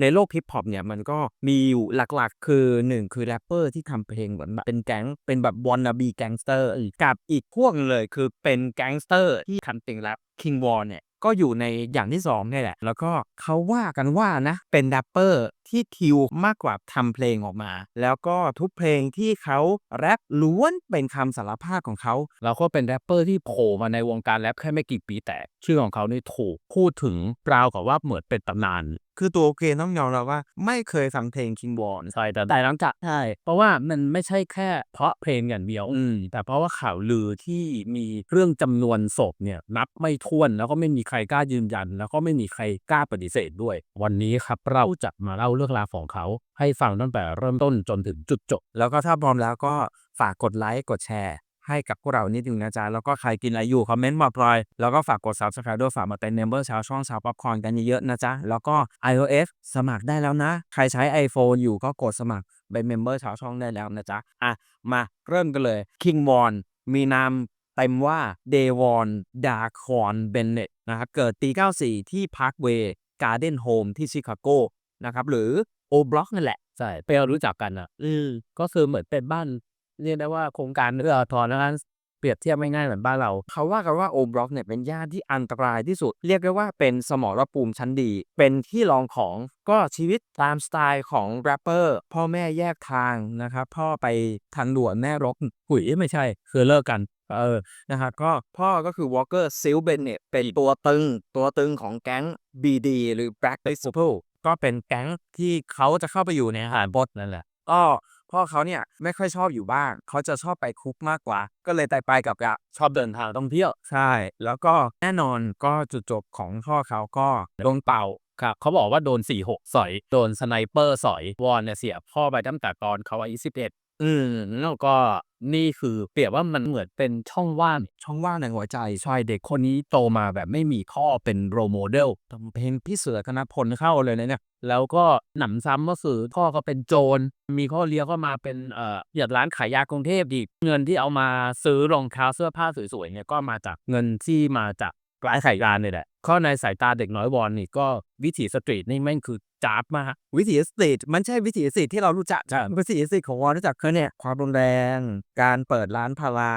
ในโลกฮิปฮอปเนี่ยมันก็มีอยู่หลักๆ คือ 1 คือแรปเปอร์ที่ทำเพลงเหมือนแบบเป็นแก๊งเป็นแบบวอน n บีแก๊งสเตอร์กับอีกพวกเลยคือเป็นแก๊งสเตอร์ที่ทำเพลงแรปคิงวอนเนี่ยก็อยู่ในอย่างที่สองนี่แหละ แล้วก็เขาว่ากันว่านะ เป็นแรปเปอร์ ที่คิวมากกว่าทำเพลงออกมา แล้วก็ทุกเพลงที่เขาแรปล้วนเป็นคำสารภาพของเขาเราก็เป็นแรปเปอร์ที่โผล่มาในวงการแรปแค่ไม่กี่ปีแต่ ชื่อของเขานี่ถูกพูดถึงราวกับว่าเหมือนเป็นตำนานคือตัวโอเคต้องยอมรับว่าไม่เคยฟังเพลงคิงวอนใช่แต่แต่หลังจากใช่เพราะว่ามันไม่ใช่แค่เพราะเพลงอย่างเดียวอืมแต่เพราะว่าข่าวลือที่มีเรื่องจำนวนศพเนี่ยนับไม่ถ้วนแล้วก็ไม่มีใครกล้ายืนยัน แล้วก็ไม่มีใครกล้าปฏิเสธด้วย วันนี้ครับเราจะมาเล่าเรื่องราวของเขา ให้ฟังตั้งแต่เริ่มต้นจนถึงจุดจบ แล้วก็ถ้าพร้อมแล้วก็ฝากกดไลค์กดแชร์ให้กับพวกเรานิดนึงนะจ๊ะ แล้วก็ใครกินอะไรอยู่คอมเมนต์มาพลอย แล้วก็ฝากกด subscribe ด้วยฝากมาเป็นเมมเบอร์ชาวช่องชาวป๊อปคอนกันเยอะๆนะจ๊ะ แล้วก็ iOS สมัครได้แล้วนะ ใครใช้ iPhone อยู่ก็กดสมัครเป็นเมมเบอร์ชาวช่องได้แล้วนะจ๊ะ อะ มาเริ่มกันเลย King Von มีนามเต็มว่า Devon d a c o n Bennett นะครับเกิดปี 94 ที่ Parkway Garden Home ที่ชิคาโก นะครับ หรือ O Block นั่นแหละใช่เปลรู้จักกันอะ อืมก็คือเหมือนเป็นบ้าน เรียกได้ว่าโครงการเอื้ออาทรนะเปรียบเทียบไม่ง่ายๆเหมือนบ้านเรา เขาว่ากันว่าโอบล็อกเนี่ยเป็นย่านที่อันตรายที่สุด เรียกได้ว่าเป็นสมรภูมิชั้นดี เป็นที่รองของก็ชีวิตตามสไตล์ของแรปเปอร์พ่อแม่แยกทางนะครับ พ่อไปทางด่วนแม่รกหุยไม่ใช่ คือเลิกกันเออนะครับก็พ่อก็คือวอลเกอร์ซิลเบนเนตเป็นตัวตึง ตัวตึงของแก๊ง BD หรือ Black Disciple ก็เป็นแก๊งที่เขาจะเข้าไปอยู่ในหารบดนั่นแหละก็พ่อเขาเนี่ยไม่ค่อยชอบอยู่บ้านเขาจะชอบไปคุกมากกว่า ก็เลยไต่ไปกับกะชอบเดินทางท่องเที่ยวใช่ แล้วก็แน่นอนก็จุดจบของพ่อเขาก็โดนเป่าครับเขาบอกว่าโดน 4 6 สอย โดนสไนเปอร์สอย วอนเนี่ยเสียพ่อไปตั้งแต่ตอนเขาอายุ11อืมแล้วก็ นี่คือเปรียบว่ามันเหมือนเป็นช่องว่างช่องว่างในหัวใจชายเด็กคนนี้โตมาแบบไม่มีพ่อเป็นโรโมเดลทำเพลงพี่เสือคณะพลเข้าเลยนะเนี่ยแล้วก็หนำซ้ำก็คือพ่อก็เป็นโจร มีข้อเลี้ยงก็มาเป็นเอ่อเหยียดร้านขายยากรุงเทพอีกเงินที่เอามาซื้อรองเท้าเสื้อผ้าสวยๆเนี่ยก็มาจากเงินที่มาจาก ร้านขายยาเนี่ยแหละข้อในสายตาเด็กน้อยวอนนี่ก็วิถีสตรีทนี่แม่งคือจ้าบมากวิถีสตรีทมันใช่วิถีสตรีทที่เรารู้จักใช่วิถีสตรีทของวอนรู้จักคือเนี่ยความรุนแรง การเปิดร้านพารา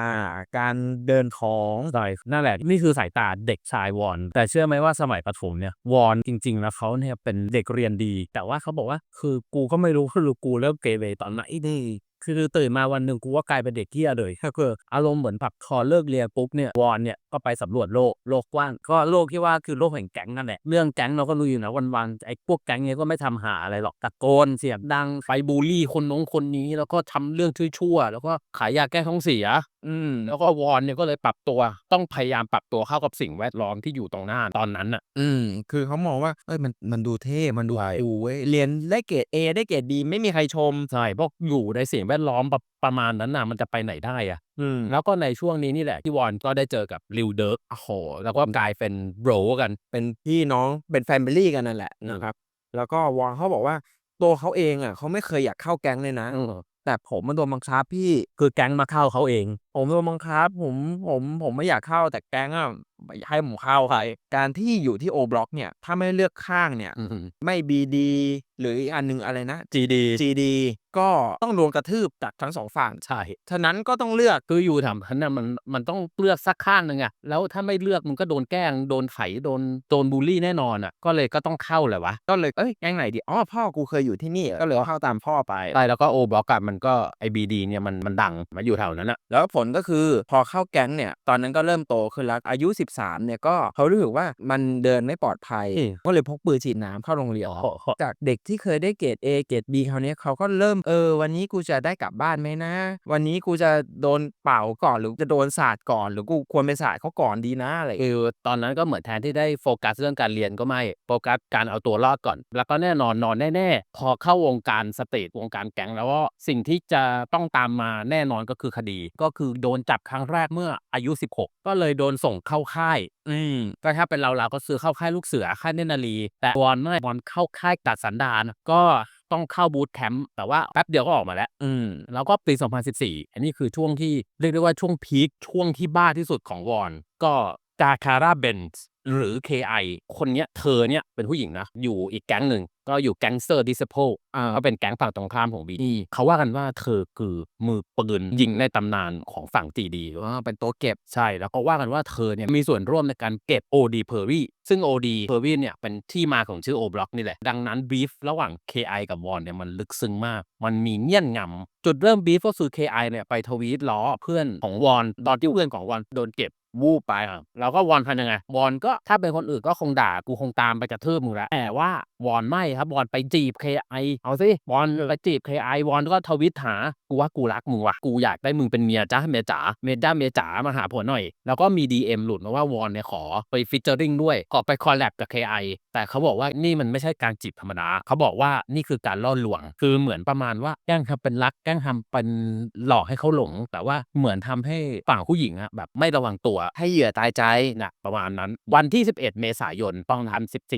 การเดินของใช่นั่นแหละนี่คือสายตาเด็กชายวอน แต่เชื่อไหมว่าสมัยประถมเนี่ยวอนจริงๆแล้วเขาเนี่ยเป็นเด็กเรียนดี แต่ว่าเขาบอกว่าคือกูก็ไม่รู้คือกูเริ่มเกเรตอนไหนนี่ คือตื่นมาวันหนึ่งกูก็กลายเป็นเด็กเกี้ยเลยก็คืออารมณ์เหมือนผักคอเลิกเรียนปุ๊บเนี่ยวอนเนี่ยก็ไปสำรวจโลกโลกกว้างก็โลกที่ว่าคือโลกแห่งแก๊งนั่นแหละเรื่องแก๊งเราก็รู้อยู่นะวันๆไอ้พวกแก๊งเนี่ยก็ไม่ทำหาอะไรหรอกตะโกนเสียงดังไปบูลลี่คนน้องคนนี้ แล้วก็ทำเรื่องชั่วๆแล้วก็ขายยาแก้ท้องเสีย อืมแล้วก็วอนเนี่ยก็เลยปรับตัว ต้องพยายามปรับตัวเข้ากับสิ่งแวดล้อมที่อยู่ตรงหน้าตอนนั้นอะ อืม คือเขามองว่าเอ้ยมันมันดูเท่ มันดูใช่คูลเว้ยเรียนได้เกรด A ได้เกรด D ไม่มีใครชมใช่เพราะอยู่ในสิ่งแวดล้อมประประมาณนั้นน่ะมันจะไปไหนได้อะ อืม แล้วก็ในช่วงนี้นี่แหละที่วอนก็ได้เจอกับลิวเดิร์กโอ้โหแล้วก็กลายเป็นโบรกัน เป็นพี่น้องเป็นแฟมิลี่กันนั่นแหละอืมนะครับ แล้วก็วอนเขาบอกว่าตัวเขาเองอะเขาไม่เคยอยากเข้าแก๊งเลยนะเออ แต่ผมมันโดนบังคับพี่คือแก๊งมาเข้าเขาเอง ผมโดนบังคับ ผมผมผมไม่อยากเข้าแต่แก๊งอะ ให้ผมเข้าใครการที่อยู่ที่โอบล็อกเนี่ย ถ้าไม่เลือกข้างเนี่ยอืมไม่ BD หรืออีกอันหนึงอะไรนะ GD GD ก็ต้องโดนกระทืบจากทั้งสองฝั่ง ใช่ ฉะนั้นก็ต้องเลือกคืออยู่ทำนั้นน่ะมันมันต้องเลือกสักข้างหนึ่งอะแล้วถ้าไม่เลือกมันก็โดนแกล้งโดนไถโดนโดนบูลลี่แน่นอนอะก็เลยก็ต้องเข้าแหละวะ ก็เลยเอ้ยแก๊งไหนดีอ๋อพ่อกูเคยอยู่ที่นี่ ก็เลยเข้าตามพ่อไป ใช่แล้วก็โอบล็อกอะมันก็ไอบีดีเนี่ยมันมันดังมาอยู่แถวนั้นอะแล้วผลก็คือพอเข้าแก๊งเนี่ย ตอนนั้นก็เริ่มโตขึ้นแล้วอายุ13 เนี่ยก็เขารู้สึกว่ามันเดินไม่ปลอดภัย ก็เลยพกปืนฉีดน้ำเข้าโรงเรียนจากเด็กที่เคยได้เกรด A เกรด B คราวเนี้ยเขาก็เริ่มเออ วันนี้กูจะได้กลับบ้านไหมนะ วันนี้กูจะโดนเป่าก่อนหรือจะโดนสาดก่อน หรือกูควรไปสาดเขาก่อนดีนะอะไรอย่างเงี้ยคือตอนนั้นก็เหมือนแทนที่ได้โฟกัสเรื่องการเรียนก็ไม่โฟกัสการเอาตัวรอดก่อน แล้วก็แน่นอนนอนแน่ๆพอเข้าวงการสตรีทวงการแก๊งแล้วก็สิ่งที่จะต้องตามมาแน่นอนก็คือคดี ก็คือโดนจับครั้งแรกเมื่ออายุ 16 ก็เลยโดนส่งเข้าค่าย อืมก็ถ้าเป็นเราเราก็ซื้อเข้าค่ายลูกเสือค่ายเนนารี แต่บอลไม่บอลเข้าค่ายตัดสันดานก็ต้องเข้าบูตแคมป์แต่ว่าแป๊บเดียวก็ออกมาแล้ว อืมแล้วก็ปี 2014 อันนี้คือช่วงที่เรียกได้ว่าช่วงพีคช่วงที่บ้าที่สุดของวอนก็กาคาร่าเบนส์หรือ KI คนเนี้ยเธอเนี่ยเป็นผู้หญิงนะ อยู่อีกแก๊งหนึ่ง ก็อยู่แก๊งเซอร์ดิสโพอ่าเขาเป็นแก๊งฝั่งตรงข้ามของบีดีเขาว่ากันว่าเธอคือมือปืนยิงในตำนานของฝั่งจีดีอ๋อเป็นตัวเก็บใช่ แล้วก็ว่ากันว่าเธอเนี่ยมีส่วนร่วมในการเก็บ OD p e r r y ซึ่ง OD p e r r y เนี่ยเป็นที่มาของชื่อ O Block นี่แหละ ดังนั้นบีฟระหว่าง KI กับวอนเนี่ยมันลึกซึ้งมาก มันมีเงื่อนงำจุดเริ่มบีฟก็คือ KI เนี่ยไปทวีตล้อเพื่อนของวอนตอนที่เพื่อนของวอนโดนเก็บ วูบไปครับเราก็วอนทำยังไงวอนก็ถ้าเป็นคนอื่นก็คงด่ากูคงตามไปกระทืบมึงแล้วแต่ว่าวอนไม่ครับวอนไปจีบ KI เอาสิวอนไปจีบ KI วอนก็ทวิตหา กูว่ากูรักมึงว่ะกูอยากได้มึงเป็นเมียจ้าเมียจ๋าเมียจ้าเมียจ๋ามาหาผัวหน่อย แล้วก็มี DM หลุดมาว่าวอนเนี่ยขอไปฟิชเจอริงด้วย ขอไปคอลแลบกับ KI แต่เขาบอกว่านี่มันไม่ใช่การจีบธรรมดาเขาบอกว่านี่คือการล่อลวง คือเหมือนประมาณว่าแกล้งทำเป็นรักแกล้งทำเป็นหลอกให้เขาหลง แต่ว่าเหมือนทำให้ฝั่งผู้หญิงอะแบบไม่ระวังตัวให้เหยื่อตายใจนะประมาณนั้น วันที่ 11 เมษายนปี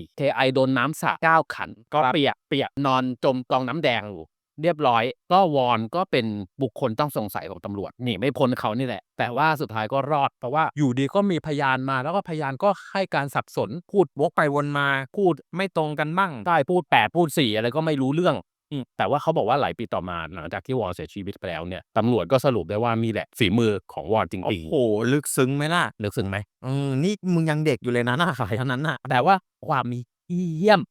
2014 KI โดนน้ำสาด9ขัน ก็เปียกเปียกนอนจมกองน้ำแดงอยู่ เรียบร้อย ก็วอนก็เป็นบุคคลต้องสงสัยของตำรวจหนีไม่พ้นเขานี่แหละ แต่ว่าสุดท้ายก็รอด เพราะว่าอยู่ดีก็มีพยานมา แล้วก็พยานก็ให้การสับสน พูดวกไปวนมา พูดไม่ตรงกันบ้างใช่พูด8พูด4อะไรก็ไม่รู้เรื่องอืมแต่ว่าเขาบอกว่าหลายปีต่อมาหลังจากที่วอนเสียชีวิตไปแล้วเนี่ยตำรวจก็สรุปได้ว่ามีแหละฝีมือของวอนจโอ้ริงโหลึกซึ้งไหมล่ะๆลึกซึ้งไหมเออนี่มึงยังเด็กอยู่เลยนะหน้าขายเท่านั้นน่ะแต่ว่าความมีเยี่ยม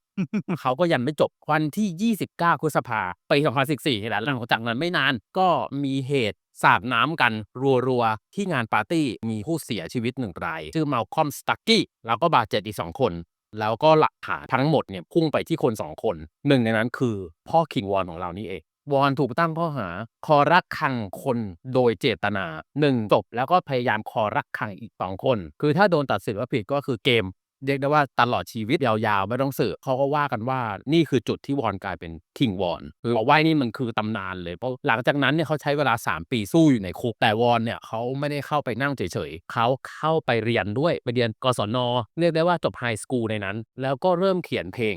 เขาก็ยังไม่จบวันที่ 29พฤษภาปี2014นี่แหละหลังจากนั้นไม่นานก็มีเหตุสาดน้ำกันรัวๆ ที่งานปาร์ตี้มีผู้เสียชีวิตหนึ่งราย ชื่อมาลคอมสตักกี้แล้วก็บาดเจ็บอีกสองคน แล้วก็หลักฐานทั้งหมดเนี่ยพุ่งไปที่คนสองคน หนึ่งในนั้นคือพ่อคิงวอนของเรานี่เอง วอนถูกตั้งข้อหา คอรักคังคนโดยเจตนาหนึ่งจบแล้วก็พยายามคอรักคังอีกสองคน คือถ้าโดนตัดสินว่าผิดก็คือเกม เรียกได้ว่าตลอดชีวิตยาวๆ ไม่ต้องสืบเขาก็ว่ากันว่านี่คือจุดที่วอนกลายเป็นคิงวอนคือบอกว่านี่มันคือตำนานเลยเพราะหลังจากนั้นเนี่ยเขาใช้เวลา 3 ปีสู้อยู่ในคุกแต่วอนเนี่ยเขาไม่ได้เข้าไปนั่งเฉยๆเขาเข้าไปเรียนด้วยไปเรียนกศนเรียกได้ว่าจบไฮสคูลในนั้น แล้วก็เริ่มเขียนเพลง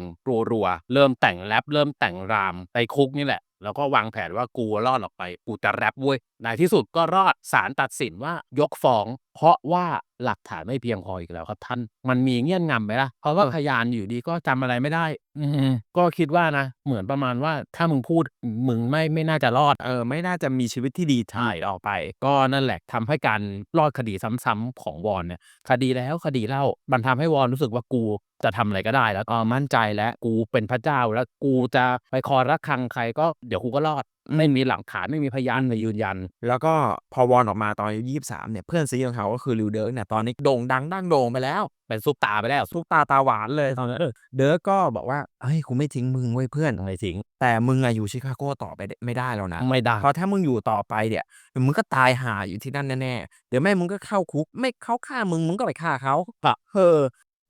รัวๆเริ่มแต่งแรปเริ่มแต่งรามในคุกนี่แหละแล้วก็วางแผนว่ากูรอดออกไป กูจะแรปเว้ยในที่สุดก็รอดศาลตัดสินว่ายกฟ้อง เพราะว่าหลักฐานไม่เพียงพออีกแล้วครับท่าน มันมีเงื่อนงำไหมล่ะ เพราะว่าพยานอยู่ดีก็จำอะไรไม่ได้ อืมก็คิดว่านะ เหมือนประมาณว่าถ้ามึงพูดมึงไม่ไม่น่าจะรอด เออไม่น่าจะมีชีวิตที่ดีใช่ออกไป ก็นั่นแหละทำให้การรอดคดีซ้ำๆของวอนเนี่ย คดีแล้วคดีเล่ามันทำให้วอนรู้สึกว่ากูจะทำอะไรก็ได้แล้วเออมั่นใจแล้วกูเป็นพระเจ้าแล้วกูจะไปคอรักคังใครก็เดี๋ยวกูก็รอด ไม่มีหลักฐานไม่มีพยานมายืนยัน แล้วก็พอวอนออกมาตอนอายุยี่สามเนี่ยเพื่อนซีของเขาก็คือลิวเดิร์กเนี่ยตอนนี้โด่งดังดั้งโด่งไปแล้ว เป็นซุปตาไปแล้วทุกตาตาหวานเลยตอนนั้นเออเดิร์กก็บอกว่าเฮ้ยกูไม่ทิ้งมึงเว้ยเพื่อนอะไรสิงแต่มึงอะอยู่ชิคาโกต่อไปได้ไม่ได้แล้วนะไม่ได้เพราะถ้ามึงอยู่ต่อไปเนี่ยเดี๋ยวมึงก็ตายห่าอยู่ที่นั่นแน่ๆเดี๋ยวแม่มึงก็เข้าคุก ไม่เขาฆ่ามึงมึงก็ไปฆ่าเขาอะเฮ้อ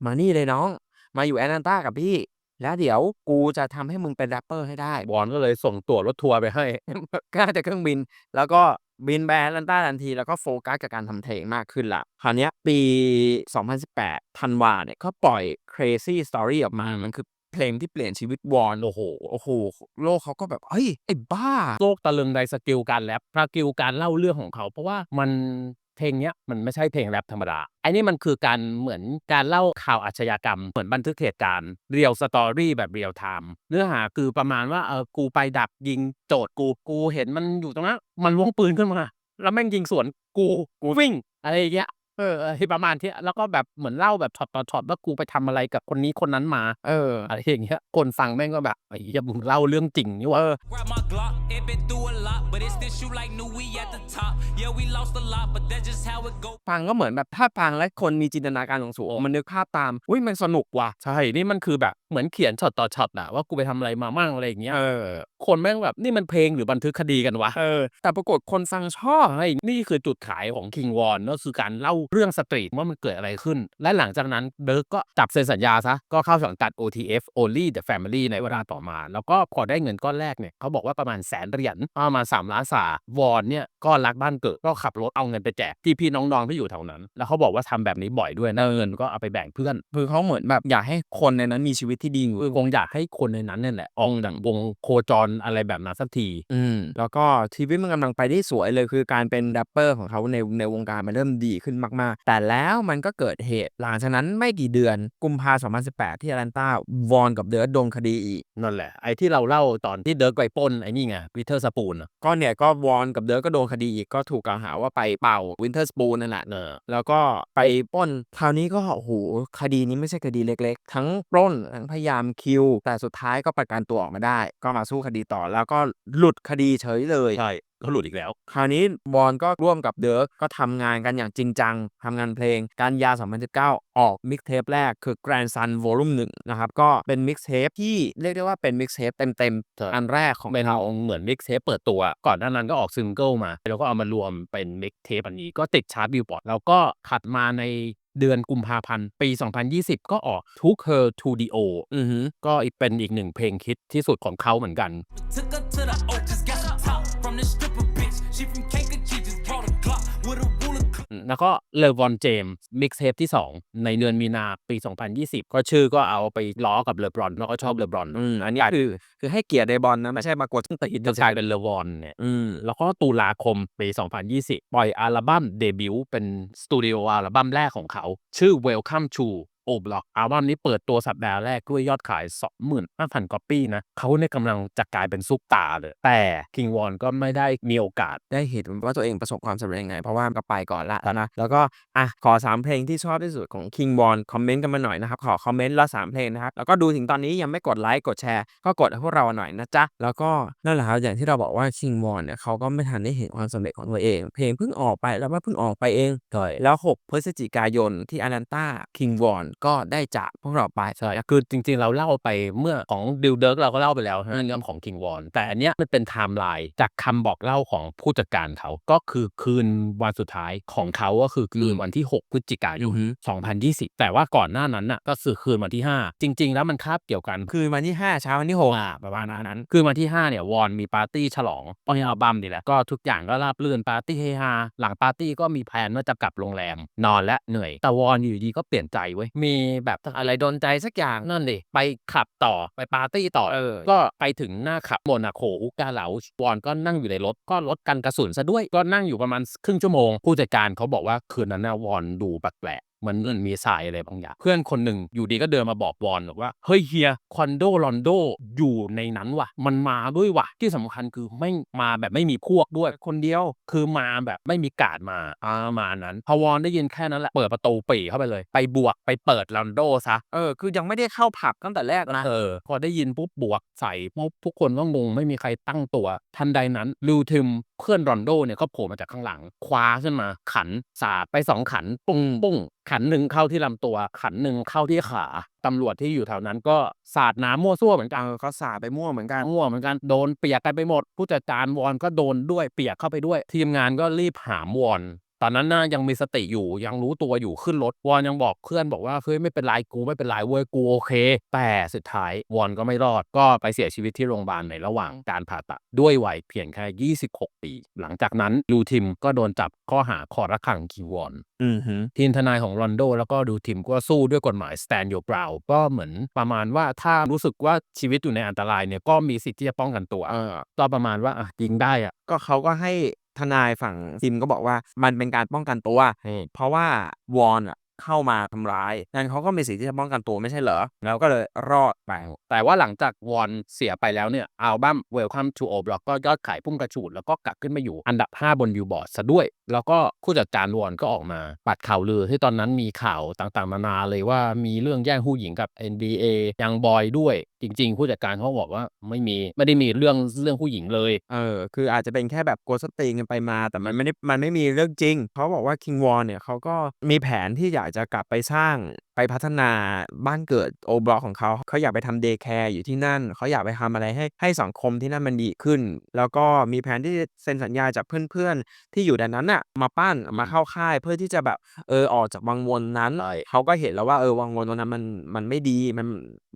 มานี่เลยน้อง มาอยู่แอตแลนตากับพี่ แล้วเดี๋ยวกูจะทำให้มึงเป็นแรปเปอร์ให้ได้วอนก็เลยส่งตั๋วรถทัวร์ไปให้ ก็จากเครื่องบิน แล้วก็บินไปแอตแลนตาทันที แล้วก็โฟกัสกับการทำเพลงมากขึ้นละคราวเนี้ยปี 2018ธันวาเนี่ยก็ปล่อย Crazy Story ออกมา มันคือเพลงที่เปลี่ยนชีวิตวอนโอ้โห โอ้โห โลกเขาก็แบบเฮ้ย ไอ้บ้า โลกตะลึงในสกิลการแรปสกิลการเล่าเรื่องของเขา เพราะว่ามัน เพลงเนี้ยมันไม่ใช่เพลงแรปธรรมดาไอ้นี่มันคือการเหมือนการเล่าข่าวอาชญากรรม เหมือนบันทึกเหตุการณ์เรียลสตอรี่แบบเรียลไทม์เนื้อหาคือประมาณว่าเออกูไปดักยิงโจดกูกูเห็นมันอยู่ตรงนั้นมันล้วงปืนขึ้นมาแล้วแม่งยิงสวนกูกูวิ่งอะไรอย่างเงี้ย เออ เออที่ประมาณที่แล้วก็แบบเหมือนเล่าแบบช็อตต่อช็อตว่า กูไปทำอะไรกับคนนี้คนนั้นมา เออ อะไรอย่างเงี้ย คนฟังแม่งก็แบบ ไอ้เหี้ยมึงเล่าเรื่องจริงนี่หว่า Grab my Glock, it been through a lot, but it's still shoot like new we at the top. Yeah, we lost a lot, but that's just how it go. ฟังก็เหมือนแบบถ้าฟังแล้วคนมีจินตนาการสูงๆมันนึกภาพตามอุ้ยมันสนุกว่ะ ใช่ นี่มันคือแบบเหมือนเขียนช็อตต่อช็อตอะว่ากูไปทำอะไรมามั่งอะไรอย่างเงี้ย เออ คนแม่งแบบนี่มันเพลงหรือบันทึกคดีกันวะ เออ แต่ปรากฏคนฟังชอบใช่นี่คือจุดขายของ King Von ก็คือการเล่าเรื่องสตรีทว่ามันเกิดอะไรขึ้น และหลังจากนั้นเบิร์กก็จับเซ็นสัญญาซะ ก็เข้าสังกัด OTF Only the Family ในเวลาต่อมา แล้วก็พอได้เงินก้อนแรกเนี่ยเขาบอกว่าประมาณแสนเหรียญประมาณ3ล้านสาวอนเนี่ยก็รักบ้านเกิดก็ขับรถเอาเงินไปแจกพี่พี่ๆน้องๆที่อยู่แถวนั้น แล้วเขาบอกว่าทำแบบนี้บ่อยด้วยนะเงินก็เอาไปแบ่งเพื่อน คือเขาเหมือนแบบอยากให้คนในนั้นมีชีวิตตที่ดีอยู่คือคงอยากให้คนในนั้นเนี่ยแหละออกจากวงโคจรอะไรแบบนั้นสักทีอืมแล้วก็ชีวิตมันกำลังไปได้สวยเลยคือการเป็นแรปเปอร์ของเขาในในวงการมันเริ่มดีขึ้นมาก ๆ แต่แล้วมันก็เกิดเหตุ หลังจากนั้นไม่กี่เดือนกุมภาพันธ์2018 ที่แอตแลนตาวอนกับเดิร์ดโดนคดีอีกนั่นแหละไอ้ที่เราเล่าตอนที่เดิร์กไปปล้นไอ้นี่ไงวิเทอร์สปูนก็เนี่ยก็วอนกับเดิร์ดก็โดนคดีอีกก็ถูกกล่าวหาว่าไปเป่าวินเทอร์สปูนนั่นแหละเนอะแล้วก็ไปปล้นคราวนี้ก็โอ้โหคดีนี้ไม่ใช่คดีเล็ก ๆ ทั้งปล้นทั้งพยายามคิว แต่สุดท้ายก็ประกันตัวออกมาได้ ก็มาสู้คดีต่อแล้วก็หลุดคดีเฉยเลยใช่ก็หลุดอีกแล้ว คราวนี้บอลก็ร่วมกับเดิร์กก็ทำงานกันอย่างจริงจังทำงานเพลง การยา 2019 ออกมิกเทปแรกคือ Grand Sun Volume 1นะครับ ก็เป็นมิกเทปที่เรียกได้ว่าเป็นมิกเทปเต็มใช่ๆอันแรกของเป็นเขาเหมือนมิกเทปเปิดตัว ก่อนหน้านั้นก็ออกซิงเกิลมา แล้วก็เอามารวมเป็นมิกเทปอันนี้ก็ติดชาร์ตบิลบอร์ดแล้วก็ถัดมาใน เดือนกุมภาพันธ์ปี 2020 ก็ออก Took Her to the O อือหือก็อีกเป็นอีกหนึ่งเพลงฮิตที่สุดของเขาเหมือนกัน Took her to the O, just got some top from this stripper bitch. She from Kankakee, แล้วก็เลวอนเจมส์มิกเทปที่ 2 ในเดือนมีนาปี 2020 ก็ชื่อก็เอาไปล้อกับเลบรอนแล้วก็ชอบเลบรอนอืมอันนี้คือคือให้เกียรติไดบอลนะ ไม่ใช่มากดต้นตีนจะกลายเป็นเลวอนเนี่ยอืมแล้วก็ตุลาคมปี 2020 ปล่อยอัลบั้มเดบิวต์เป็นสตูดิโออัลบั้มแรกของเขา ชื่อ Welcome to O Block อัลบั้มนี้เปิดตัวสัปดาห์แรกด้วยยอดขาย 25,000ก๊อปปี้นะเขาเนี่ยกำลังจะกลายเป็นซุปตาร์เลย แต่ King Von ก็ไม่ได้มีโอกาสได้เห็นว่าตัวเองประสบความสำเร็จยังไง เพราะว่าก็ไปก่อนละนะแล้วก็อะขอ 3 เพลงที่ชอบที่สุดของ King b o n คอมเมนต์กันมาหน่อยนะครับขอคอมเมนต์ละ3เพลงนะครับแล้วก็ดูถึงตอนนี้ยังไม่กดไลค์กดแชร์ก็กดให้พวกเราหน่อยนะจ๊ะแล้วก็นั่นแหละครับอย่างที่เราบอกว่า King b o n เนี่ยเขาก็ไม่ทันได้เห็นความสำเร็จของตัวเอง เพลงเพิ่งออกไปแล้วว่าเพิ่งออกไปเองใช่แล้ว 6 พฤศจิกายนที่อารันตา King b o n ก็ได้จากพวกเราไปใช่คือจริง ๆ เราเล่าไปเมื่อของดิวเดิร์กเราก็เล่าไปแล้วนะเรื่องของ King Von แต่อันเนี้ยมันเป็นไทม์ไลน์จากคำบอกเล่าของผู้จัดการเขาก็คือคืนวันสุดท้ายของเขาก็คือคืนวันที่ 6 พฤศจิกายน 2020 แต่ว่าก่อนหน้านั้นน่ะก็คือคืนวันที่ 5 จริง ๆ แล้วมันคาบเกี่ยวกันคืนวันที่ 5 เช้าวันที่6อะประมาณนั้นคือวันที่ 5 เนี่ยวอนมีปาร์ตี้ฉลองปล่อยอัลบั้มนี่แหละก็ทุกอย่างก็ราบรื่นปาร์ตี้เฮฮาหลังปาร์ตี้ก็มีแผนว่าจะกลับโรงแรมนอนและเหนื่อยแต่วอนอยู่ดีก็เปลี่ยนใจเว้ยมีแบบอะไรโดนใจสักอย่างนั่นดิไปขับต่อไปปาร์ตี้ต่อเออ ก็ไปถึงหน้าขับโมนาโคอุกาเหลาวอนก็นั่งอยู่ในรถก็รถกันกระสุนซะด้วยก็นั่งอยู่ประมาณครึ่งชั่วโมง ผู้จัดการเขาบอกว่าคืนนั้นนะวอนดูแปลกๆ เหมือนมันมีสายอะไรบางอย่าง เพื่อนคนหนึ่งอยู่ดีก็เดินมาบอกวอนบอกว่า เฮ้ยเฮียคอนโดลอนโดอยู่ในนั้นว่ะ มันมาด้วยว่ะ ที่สำคัญคือไม่มาแบบไม่มีพวกด้วยคนเดียว คือมาแบบไม่มีการดมาอ่ามานั้น พอวอนได้ยินแค่นั้นแหละ เปิดประตูปรีเข้าไปเลย ไปบวกไปเปิดลอนโดซะ เออ คือยังไม่ได้เข้าผับตั้งแต่แรกนะ เออ พอได้ยินปุ๊บบวกใส่ปุ๊บทุกคนก็งงไม่มีใครตั้งตัว ทันใดนั้น ลูทิม เพื่อนรอนโดเนี่ยก็โผล่มาจากข้างหลัง คว้าขึ้นมา ขันสาดไปสองขัน ปุ้งปุ้งขันหนึ่งเข้าที่ลำตัว ขันหนึ่งเข้าที่ขาตำรวจที่อยู่แถวนั้นก็สาดน้ำมั่วซั่วเหมือนกันเออก็สาดไปมั่วเหมือนกันมั่วเหมือนกันโดนเปียกกันไปหมด ผู้จัดการวอนก็โดนด้วยเปียกเข้าไปด้วย ทีมงานก็รีบหามวอน ตอนนั้นน่ะยังมีสติอยู่ยังรู้ตัวอยู่ขึ้นรถวอนยังบอกเพื่อนบอกว่าเฮ้ยไม่เป็นไรกูไม่เป็นไรเว้ยกูโอเค แต่สุดท้ายวอนก็ไม่รอดก็ไปเสียชีวิตที่โรงพยาบาลในระหว่างการผ่าตัดด้วยวัยเพียงแค่ 26 ปี หลังจากนั้นลูทิมก็โดนจับข้อหาคอระคังคีวอนอือหือทีมทนายของรอนโด แล้วก็ดูทีมก็สู้ด้วยกฎหมาย stand your ground ก็เหมือนประมาณว่าถ้ารู้สึกว่าชีวิตอยู่ในอันตรายเนี่ยก็มีสิทธิ์ที่จะป้องกันตัวเออก็ประมาณว่าอะยิงได้อะก็เขาก็ให้ ทนายฝั่งซิมก็บอกว่ามันเป็นการป้องกันตัว เพราะว่าวอนอะเข้ามาทำร้าย นั่นเขาก็มีสิทธิ์ที่จะป้องกันตัวไม่ใช่เหรอ แล้วก็เลยรอดไป แต่ว่าหลังจากวอนเสียไปแล้วเนี่ย อัลบั้ม Welcome to O Block ก็ยอดขายพุ่งกระฉูด แล้วก็กลับขึ้นมาอยู่อันดับ 5 บนบิลบอร์ดซะด้วย แล้วก็ผู้จัดการวอนก็ออกมาปัดข่าวลือ ที่ตอนนั้นมีข่าวต่างๆนานาเลยว่ามีเรื่องแย่งผู้หญิงกับ NBA ยังบอยด้วยจริง ๆ ผู้จัดการเขาบอกว่าไม่มี ไม่ได้มีเรื่องเรื่องผู้หญิงเลย เออ คืออาจจะเป็นแค่แบบโกสตีกันไปมา แต่มันไม่ได้มันไม่มีเรื่องจริง เขาบอกว่าคิงวอนเนี่ยเขาก็มีแผนที่อยากจะกลับไปสร้าง ไปพัฒนาบ้านเกิดโอบล็อกของเขา เขาอยากไปทำเดย์แคร์อยู่ที่นั่น เขาอยากไปทำอะไรให้ให้สังคมที่นั่นมันดีขึ้น แล้วก็มีแผนที่จะเซ็นสัญญาจากเพื่อนๆ ที่อยู่ในนั้นน่ะมาปั้นมาเข้าค่ายเพื่อที่จะแบบเออออกจากวังวนนั้นใช่เขาก็เห็นแล้วว่าเออวังวนตรงนั้นมันมันไม่ดีมัน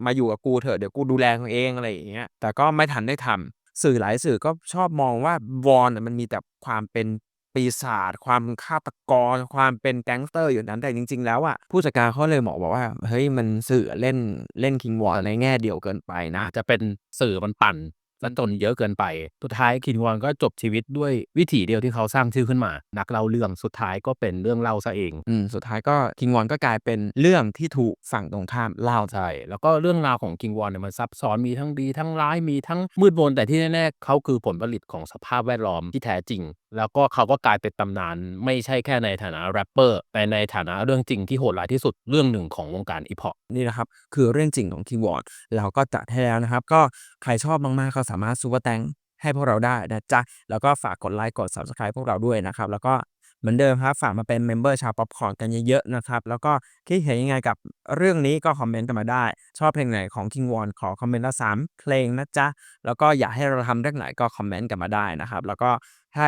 มาอยู่กับกูเถอะเดี๋ยวกูดูแลตัวเองอะไรอย่างเงี้ยแต่ก็ไม่ทันได้ทำสื่อหลายสื่อก็ชอบมองว่าวอนน่ะมันมีแต่ความเป็น ปีศาจความฆาตกรความเป็นแก๊งสเตอร์อยู่นั้นแต่จริง ๆ แล้วอะผู้จัดการเขาเลยบอกบอกว่า เฮ้ยมันสื่อเล่นเล่นคิงวอร์ในแง่เดียวเกินไปนะอาจจะเป็นสื่อมันปั่นและจนเยอะเกินไป สุดท้ายคินวอนก็จบชีวิตด้วยวิถีเดียวที่เขาสร้างชื่อขึ้นมา นักเล่าเรื่องสุดท้ายก็เป็นเรื่องเล่าซะเอง อืม สุดท้ายก็คิงวอนก็กลายเป็นเรื่องที่ถูกฝั่งตรงข้ามเล่าใช่ แล้วก็เรื่องราวของคิงวอนเนี่ยมันซับซ้อนมีทั้งดีทั้งร้ายมีทั้งมืดมนแต่ที่แน่ๆเขาคือผลผลิตของสภาพแวดล้อมที่แท้จริง แล้วก็เขาก็กลายเป็นตำนานไม่ใช่แค่ในฐานะแรปเปอร์แต่ในฐานะเรื่องจริงที่โหดร้ายที่สุดเรื่องหนึ่งของวงการฮิปฮอปนี่นะครับ คือเรื่องจริงของคิงวอร์ดเราก็จัดให้แล้วนะครับ ก็ใครชอบมากๆ ก็สามารถซูเปอร์แตงให้พวกเราได้นะจ๊ะ แล้วก็ฝากกดไลค์กด Subscribe พวกเราด้วยนะครับ แล้วก็เหมือนเดิมครับ ฝากมาเป็นเมมเบอร์ชาวป๊อปคอร์นกันเยอะๆนะครับ แล้วก็คิดเห็นยังไงกับเรื่องนี้ก็คอมเมนต์กันมาได้ ชอบเพลงไหนของ King Won ขอคอมเมนต์ละสามเพลงนะจ๊ะ แล้วก็อยากให้เราทำเรื่องไหนก็คอมเมนต์กันมาได้นะครับ แล้วก็ถ้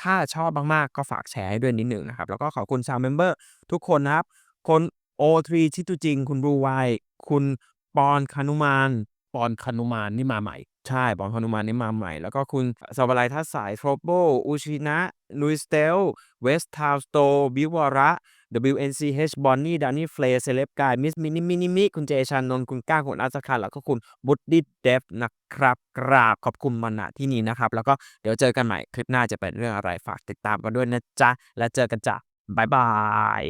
ถ้าชอบมากๆ ก็ฝากแชร์ให้ด้วยนิดหนึ่งนะครับ แล้วก็ขอบคุณชาวเมมเบอร์ทุกคนนะครับ คน O3 ชิตุจริง คุณบรูไวคุณปอนคานุมานปอนคานุมานนี่มาใหม่ ใช่ปอนคานุมานนี่มาใหม่ แล้วก็คุณสวรัยทัศสายโทรโบอุชินะลุยสเตลเวสทาวสโตบิวระ WNCH บอนนี่ดานี่เฟลเซเลบกายมิสมินิมินิมิคุณเจชานนท์คุณก้างคุณอาสคาแล้วก็คุณบุตดิดเดฟนะครับ กราบขอบคุณมานณที่นี้นะครับ แล้วก็เดี๋ยวเจอกันใหม่คลิปหน้าจะเป็นเรื่องอะไรฝากติดตามกันด้วยนะจ๊ะ และเจอกันจ้ะบ๊ายบาย